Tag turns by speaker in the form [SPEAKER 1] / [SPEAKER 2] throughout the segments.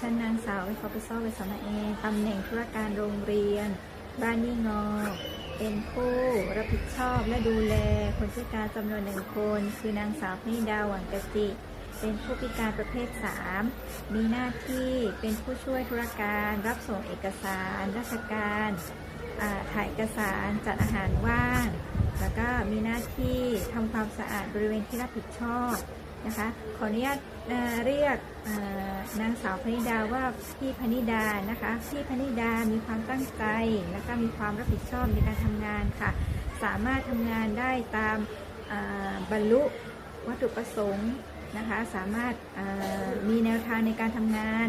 [SPEAKER 1] ให้เขาไปซ่อมไปสนักเอตำแหน่งธุรการโรงเรียน บ้านนี่งอ เป็นผู้รับผิดชอบและดูแลคนพิการจำนวนหนึ่งคน คือนางสาวพนิดาหวังกติ เป็นผู้พิการประเภท 3 มีหน้าที่เป็นผู้ช่วยธุรการรับส่งเอกสาร ราชการถ่ายเอกสารจัดอาหารว่าง แล้วก็มีหน้าที่ทำความสะอาดบริเวณที่รับผิดชอบ นะคะ ขออนุญาตเรียกนางสาวพนิดาว่าพี่พนิดานะคะ พี่พนิดามีความตั้งใจ และก็มีความรับผิดชอบในการทำงานค่ะ สามารถทำงานได้ตามบรรลุวัตถุประสงค์นะคะ สามารถมีแนวทางในการทำงาน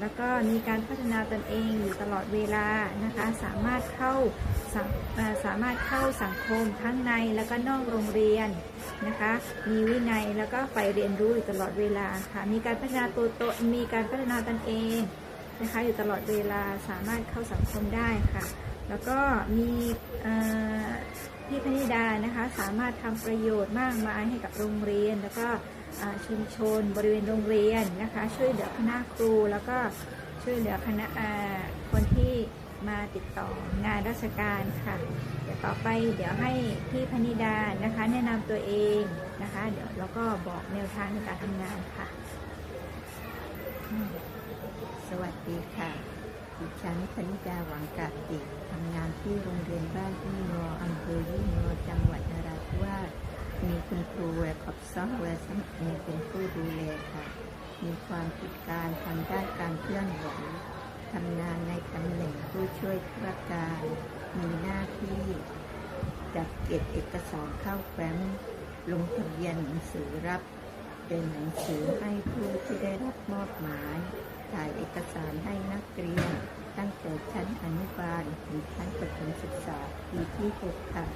[SPEAKER 1] แล้วก็มีการพัฒนาตนเองอยู่ตลอดเวลานะคะสามารถเข้าสังเอ่อสามารถเข้าสังคมทั้งในแล้วก็นอกโรงเรียนนะคะมีวินัยแล้วก็ใฝ่เรียนรู้อยู่ตลอดเวลาค่ะมีการพัฒนาตัวตนมีการพัฒนาตนเองนะคะอยู่ตลอดเวลาสามารถเข้าสังคมได้ค่ะ แล้วก็มี พี่พนิดานะคะสามารถทำประโยชน์มากมายให้กับโรงเรียน แล้วก็ชุมชนบริเวณโรงเรียนนะคะ ช่วยเหลือคณะครูแล้วก็ช่วยเหลือคณะอาคนที่มาติดต่องานราชการค่ะ เดี๋ยวต่อไปเดี๋ยวให้พี่พนิดานะคะ แนะนำตัวเองนะคะ เดี๋ยวแล้วก็บอกแนวทางในการทำงานค่ะ
[SPEAKER 2] สวัสดีค่ะ ดิฉันพนิดาหวังกาติทำงานที่โรงเรียนบ้านยี่งออำเภอยี่งอจังหวัดนราธิวาสมีคุณครูแวร์ขอบซอฟต์แวร์สมัครเป็นผู้ดูแลค่ะ มีความผิดการทางด้านการเคลื่อนไหวทำงานในตำแหน่งผู้ช่วยธุรการ มีหน้าที่จัดเก็บเอกสารเข้าแฟ้มลงทะเบียนหนังสือรับ เป็นหนังสือให้ผู้ที่ได้รับมอบหมาย ถ่ายเอกสารให้นักเรียน ตั้งแต่ชั้นอนุบาลถึงชั้นประถมศึกษาปีที่6ค่ะ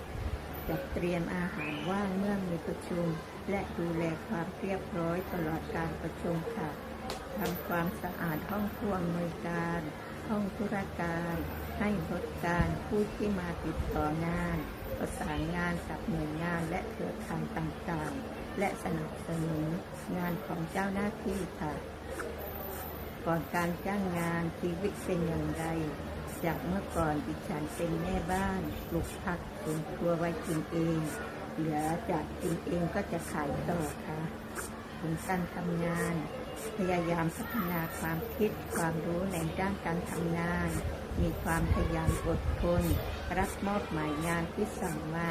[SPEAKER 2] จัดเตรียมอาหารว่างเมื่อมีประชุม และดูแลความเรียบร้อยตลอดการประชุมค่ะทำความสะอาดห้องครัวมือการ ห้องธุรการ ให้บริการผู้ที่มาติดต่องาน ประสานงานกับหน่วยงานและเครือข่ายต่างๆ และสนับสนุนงานของเจ้าหน้าที่ค่ะ ก่อนการจ้างงานชีวิตเป็นอย่างไร จากเมื่อก่อนดิฉันเป็นแม่บ้านปลูกผักสวนครัวไว้กินเอง เหลือจากกินเองก็จะขายต่อค่ะถึงการทำงาน พยายามพัฒนาความคิดความรู้ในด้านการทำงาน มีความพยายามอดทน รับมอบหมายงานที่สั่งมา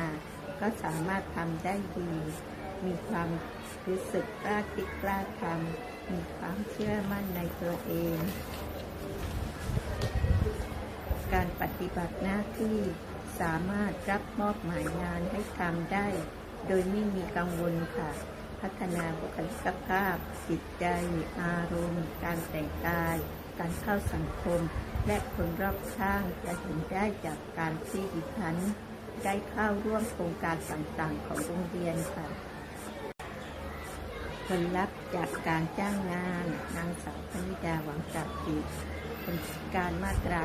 [SPEAKER 2] ก็สามารถทำได้ดี มีความรู้สึกกล้าคิดกล้าทำมีความเชื่อมั่นในตัวเอง การปฏิบัติหน้าที่สามารถรับมอบหมายงานให้ทำได้ โดยไม่มีกังวลค่ะ พัฒนาบุคลิกภาพ จิตใจ อารมณ์ การแต่งกาย การเข้าสังคม และคนรอบข้างจะเห็นได้จากการที่ดิฉันได้เข้าร่วมโครงการต่างๆของโรงเรียนค่ะ ผลลัพธ์จากการจ้างงาน นางสาวพนิดาหวังจับจิตเป็นการมาตรา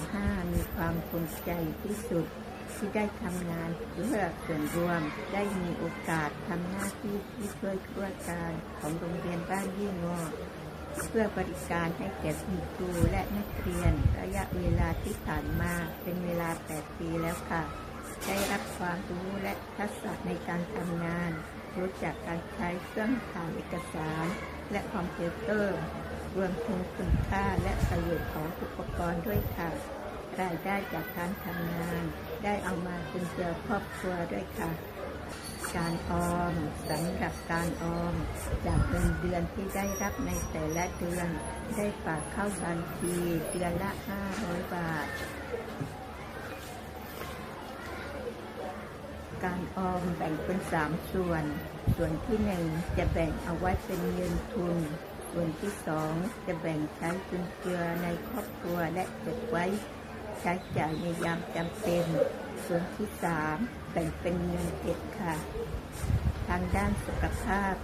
[SPEAKER 2] 35 มีความภูมิใจที่สุดที่ได้ทำงานเพื่อส่วนรวมได้มีโอกาสทำหน้าที่ที่ช่วยธุรการของโรงเรียนบ้านยี่งอเพื่อบริการให้แก่คุณครูและนักเรียน ระยะเวลาที่ผ่านมาเป็นเวลา 8 ปีแล้วค่ะ ได้รับความรู้และทักษะในการทำงาน รู้จักการใช้เครื่องถ่ายเอกสาร และคอมพิวเตอร์ รวมถึงคุณค่าและประโยชน์ของอุปกรณ์ด้วยค่ะ รายได้จากการทำงาน ได้เอามาจุนเจือครอบครัวด้วยค่ะ การออมสำหรับการออม จากเงินเดือนที่ได้รับในแต่ละเดือน ได้ฝากเข้าบัญชีเดือนละ 500 บาท การออมแบ่งเป็นสามส่วน ส่วนที่หนึ่งจะแบ่งเอาไว้เป็นเงินทุน ส่วนที่สองจะแบ่งใช้จุนเจือในครอบครัวและเก็บไว้ ใช้จ่ายในยามจำเป็น ส่วนที่สามแบ่งเป็นเงินเก็บค่ะ ทางด้านสุขภาพ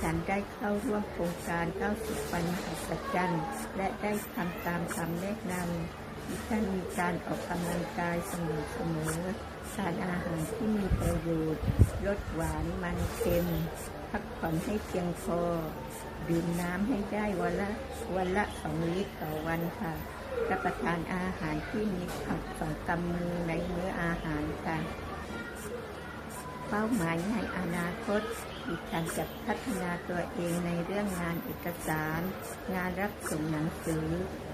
[SPEAKER 2] ฉันได้เข้าร่วมโครงการ 90 วันมหัศจรรย์และได้ทำตามคำแนะนำ ท่านมีการออกกำลังกายสม่ำเสมอทานอาหารที่มีประโยชน์ลดหวานมันเค็ม พักผ่อนให้เพียงพอ ดื่มน้ำให้ได้วันละวันละสองลิตรต่อวันค่ะรับประทานอาหารที่มีผักสองกำมือในมื้ออาหารค่ะ เป้าหมายในอนาคตดิฉันจะพัฒนาตัวเองในเรื่องงานเอกสาร งานรับส่งหนังสือ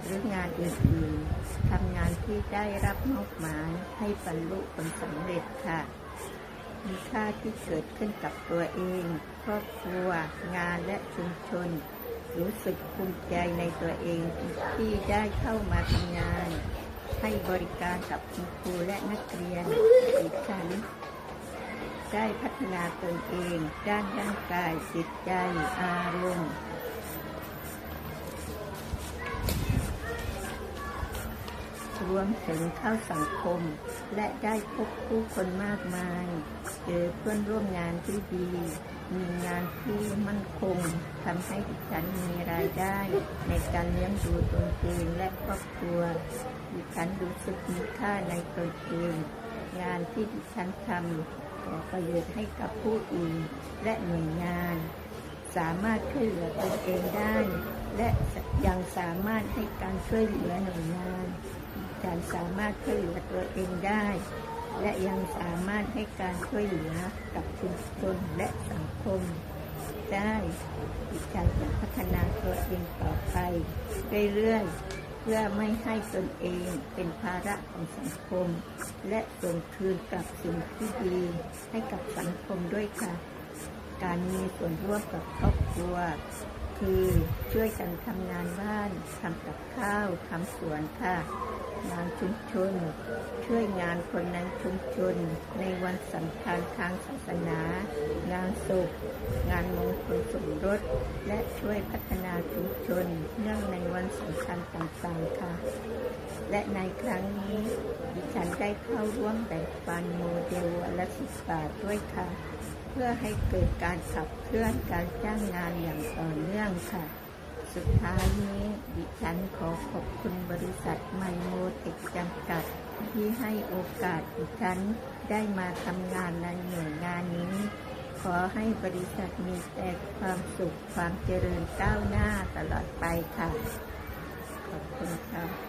[SPEAKER 2] หรืองานอื่นๆทำงานที่ได้รับมอบหมายให้บรรลุผลสำเร็จค่ะมีค่าที่เกิดขึ้นกับตัวเอง ครอบครัว งานและชุมชน รู้สึกภูมิใจในตัวเองที่ได้เข้ามาทำงาน ให้บริการกับคุณครูและนักเรียนดิฉัน ได้พัฒนาตนเอง ด้านร่างกายจิตใจอารมณ์รวมถึงเข้าสังคม และได้พบผู้คนมากมาย เจอเพื่อนร่วมงานที่ดี มีงานที่มั่นคงทำให้ดิฉันมีรายได้ ในการเลี้ยงดูตนเองและครอบครัวดิฉันรู้สึกมีค่าในตนเองงานที่ดิฉันทำ อประโยชน์ให้กับผู้อื่นและหน่วยงาน สามารถช่วยเหลือตนเองได้ และยังสามารถให้การช่วยเหลือหน่วยงานฉันสามารถช่วยเหลือตัวเองได้ และยังสามารถให้การช่วยเหลือกับชุมชนและสังคมได้ดิฉันจะพัฒนาตัวเองต่อไปเรื่อยๆ พื่อไม่ให้ตนเองเป็นภาระของสังคม และส่งคืนกลับสิ่งที่ดีให้กับสังคมด้วยค่ะ การมีส่วนร่วมกับครอบครัว คือช่วยกันทำงานบ้านทำกับข้าวทำสวนค่ะ งานชุมชน ช่วยงานคนในชุมชน ในวันสำคัญทางศาสนา งานศพงานมงคลสมรส และช่วยพัฒนาชุมชน เนื่องในวันสำคัญต่างๆค่ะ และในครั้งนี้ดิฉันได้เข้าร่วมแบ่งปันโมเดลวันละสิบบาทด้วยค่ะ เพื่อให้เกิดการขับเคลื่อนการจ้างงานอย่างต่อเนื่องค่ะ สุดท้ายนี้ดิฉันขอขอบคุณบริษัทไมโมเทคจำกัด ที่ให้โอกาสดิฉันได้มาทำงานในหน่วยงานนี้ ขอให้บริษัทมีแต่ความสุขความเจริญก้าวหน้าตลอดไปค่ะ ขอบคุณค่ะ